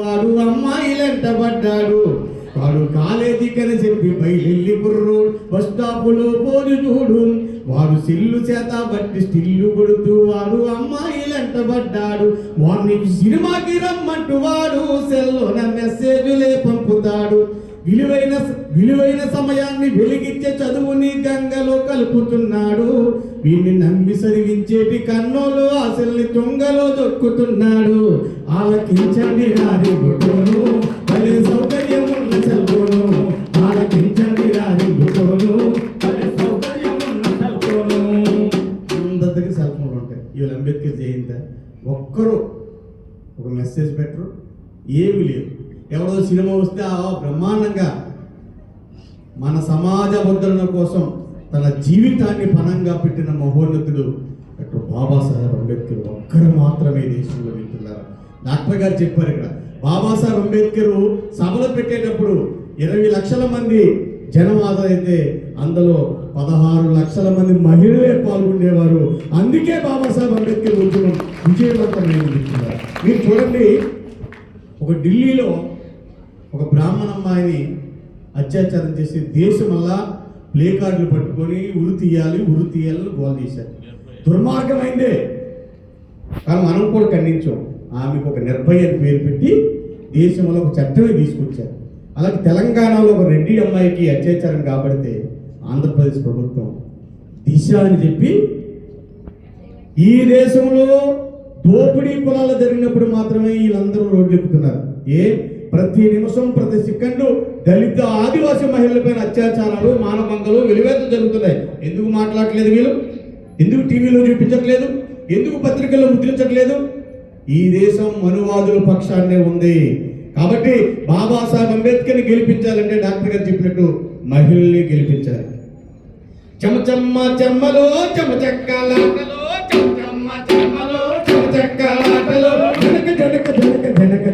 వాడు అమ్మాయిలంట పడ్డాడు వాడు కాలేజీకని చెప్పి బయలుల్లి కుర్రు బస్ స్టాపులో పోరు చూడు. వాడు సిల్లు చేత బట్టి స్టిల్లు కొడుతూ వాడు అమ్మాయిలంట పడ్డాడు వాడిని సినిమాకి రమ్మంటూ వాడు సెల్లోన మెసేజ్లే పంపుతాడు. విలువైన విలువైన సమయాన్ని వెలిగించే చదువుని గంగలో కలుపుతున్నాడు. వీడిని నమ్మి సరిగించేటి కన్నోలు అసల్ని తుంగలో దొక్కుతున్నాడు. ఆలకించండి రారి గుటోను భలే సౌకర్యం ఉన్న సెల్ఫోను. ఆలకించండి రారి గుటోను భలే సౌకర్యం ఉన్న సెల్ఫోను. అందరి సెల్ ఫోన్లు ఉంటాయి. ఇవాళ అంబేద్కర్ జయంత. ఒక్కరు ఒక మెసేజ్ పెట్టరు. ఏమి లేదు. ఎవరో సినిమా వస్తే ఆ బ్రహ్మాండంగా మన సమాజ ముద్రణ కోసం తన జీవితాన్ని పణంగా పెట్టిన మహోన్నతుడు డాక్టర్ బాబాసాహెబ్ అంబేద్కర్ ఒక్కరు మాత్రమే దేశంలో వింటున్నారు డాక్టర్ గారు చెప్పారు ఇక్కడ బాబాసాహెబ్ అంబేద్కర్ సభలు పెట్టేటప్పుడు ఇరవై లక్షల మంది జనం ఆదరైతే అందులో పదహారు లక్షల మంది మహిళలే పాల్గొనేవారు. అందుకే బాబాసాహెబ్ అంబేద్కర్ ఉద్యమం విజయవంతమైంది మీరు చూడండి ఒక ఢిల్లీలో ఒక బ్రాహ్మణ అమ్మాయిని అత్యాచారం చేసి దేశమల్లా ప్లే కార్డులు పట్టుకొని ఉరి తీయాలి ఉరి తీయాలని గోల్ చేశారు. దుర్మార్గమైందే. కానీ మనం కూడా ఖండించాం. ఆమెకు ఒక నిర్భయ పేరు పెట్టి దేశంలో ఒక చట్టమే తీసుకొచ్చారు. అలాగే తెలంగాణలో ఒక రెడ్డి అమ్మాయికి అత్యాచారం కాబడితే ఆంధ్రప్రదేశ్ ప్రభుత్వం దిశ అని చెప్పి ఈ దేశంలో దోపిడీ కులాలు జరిగినప్పుడు మాత్రమే వీళ్ళందరూ రోడ్లు ఎక్కుతున్నారు. ఏ? ప్రతి నిమిషం ప్రతి సెకండు దళిత ఆదివాసీ మహిళలపైన అత్యాచారాలు మానభంగాలు వెలివేత జరుగుతున్నాయి. ఎందుకు మాట్లాడట్లేదు వీళ్ళు? ఎందుకు టీవీలో చూపించట్లేదు? ఎందుకు పత్రికల్లో ముద్రించట్లేదు? ఈ దేశం మనువాదుల పక్షాన్నే ఉంది. కాబట్టి బాబాసాహెబ్ అంబేద్కర్ని గెలిపించాలంటే డాక్టర్ గారు చెప్పినట్టు మహిళల్ని గెలిపించాలి. చెమచమ్మ చెమ్మలో చెమచక్కలాటలో